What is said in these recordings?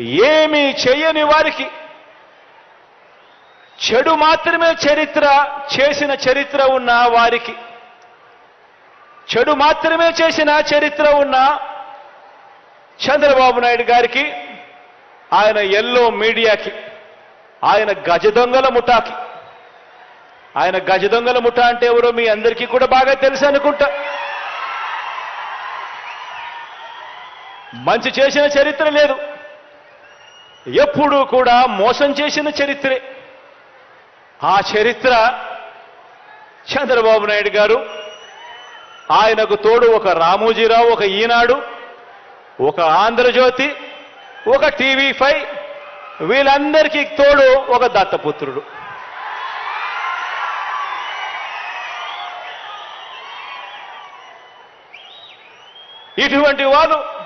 ఏమీ చేయని వారికి చెడు మాత్రమే చరిత్ర చేసిన చరిత్ర ఉన్న వారికి చెడు మాత్రమే చేసిన చరిత్ర ఉన్న చంద్రబాబు నాయుడు గారికి ఆయన ఎల్లో మీడియాకి ఆయన గజ దొంగల ముఠాకి. ఆయన గజ దొంగల ముఠా అంటే ఎవరో మీ అందరికీ కూడా బాగా తెలుసు అనుకుంటా. మంచి చేసిన చరిత్ర లేదు. ఎప్పుడూ కూడా మోసం చేసిన చరిత్రే. ఆ చరిత్ర చంద్రబాబు నాయుడు గారు ఆయనకు తోడు ఒక రామోజీరావు ఒక ఈనాడు ఒక ఆంధ్రజ్యోతి ఒక టీవీ ఫైవ్ వీళ్ళందరికీ తోడు ఒక దత్తపుత్రుడు. ఇటువంటి వాళ్ళు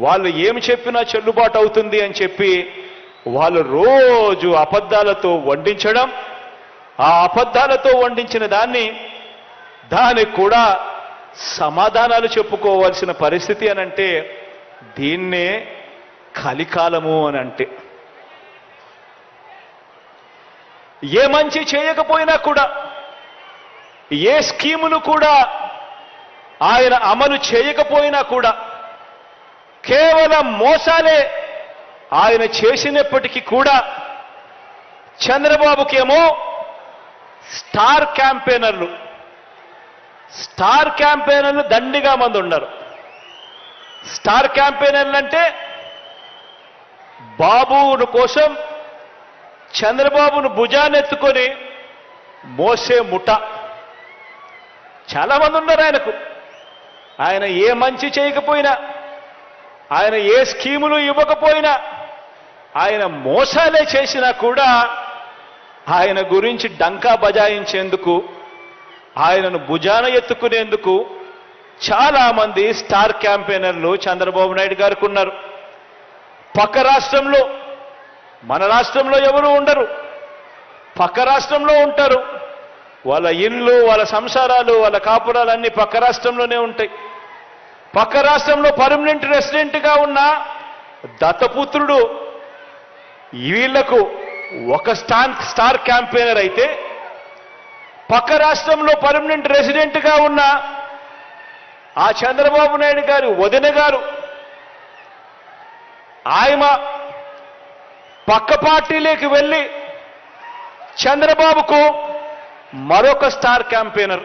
వాళ్ళు ఏమి చెప్పినా చెల్లుబాటు అవుతుంది అని చెప్పి వాళ్ళు రోజు అబద్ధాలతో వండించడం ఆ అబద్ధాలతో వండించిన దాన్ని దానికి కూడా సమాధానాలు చెప్పుకోవాల్సిన పరిస్థితి అని అంటే దీన్నే కలికాలము అని అంటే. ఏ మంచి చేయకపోయినా కూడా ఏ స్కీమును కూడా ఆయన అమలు చేయకపోయినా కూడా కేవలం మోసాలే ఆయన చేసినప్పటికీ కూడా చంద్రబాబుకేమో స్టార్ క్యాంపెయినర్లు. స్టార్ క్యాంపెయినర్లు దండిగా మంది ఉన్నారు. స్టార్ క్యాంపెయినర్లు అంటే బాబును కోసం చంద్రబాబును భుజానెత్తుకొని మోసే ముఠ. చాలామంది ఉన్నారు ఆయనకు. ఆయన ఏ మంచి చేయకపోయినా ఆయన ఏ స్కీములు ఇవ్వకపోయినా ఆయన మోసాలే చేసినా కూడా ఆయన గురించి డంకా బజాయించేందుకు ఆయనను భుజాన ఎత్తుకునేందుకు చాలామంది స్టార్ క్యాంపెయినర్లు చంద్రబాబు నాయుడు గారికి ఉన్నారు. పక్క రాష్ట్రంలో మన రాష్ట్రంలో ఎవరు ఉండరు. పక్క రాష్ట్రంలో ఉంటారు. వాళ్ళ ఇళ్ళు వాళ్ళ సంసారాలు వాళ్ళ కాపురాలు అన్ని పక్క రాష్ట్రంలోనే ఉంటాయి. పక్క రాష్ట్రంలో పర్మనెంట్ రెసిడెంట్గా ఉన్న దత్తపుత్రుడు వీళ్ళకు ఒక స్టాన్ స్టార్ క్యాంపెయినర్ అయితే పక్క రాష్ట్రంలో పర్మనెంట్ రెసిడెంట్గా ఉన్న ఆ చంద్రబాబు నాయుడు గారు వదిన గారు ఆయమ పక్క పార్టీలోకి వెళ్ళి చంద్రబాబుకు మరొక స్టార్ క్యాంపెయినర్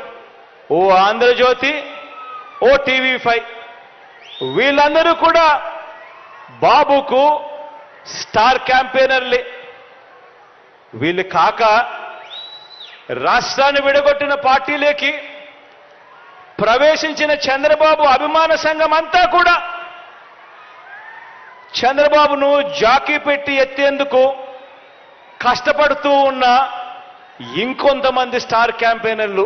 ఓ ఆంధ్రజ్యోతి ఓ టీవీ ఫైవ్ వీళ్ళందరూ కూడా బాబుకు స్టార్ క్యాంపెయినర్లే. వీళ్ళు కాక రాష్ట్రాన్ని విడగొట్టిన పార్టీలోకి ప్రవేశించిన చంద్రబాబు అభిమాన సంఘం అంతా కూడా చంద్రబాబును జాకీ పెట్టి ఎత్తేందుకు కష్టపడుతూ ఉన్న ఇంకొంతమంది స్టార్ క్యాంపెయినర్లు.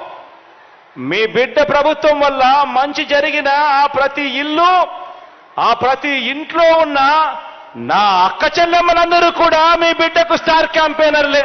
మీ బిడ్డ ప్రభుత్వం వల్ల మంచి జరిగిన ఆ ప్రతి ఇల్లు ఆ ప్రతి ఇంట్లో ఉన్న నా అక్క చెల్లెమ్మలందరూ కూడా మీ బిడ్డకు స్టార్ క్యాంపెయినర్లే.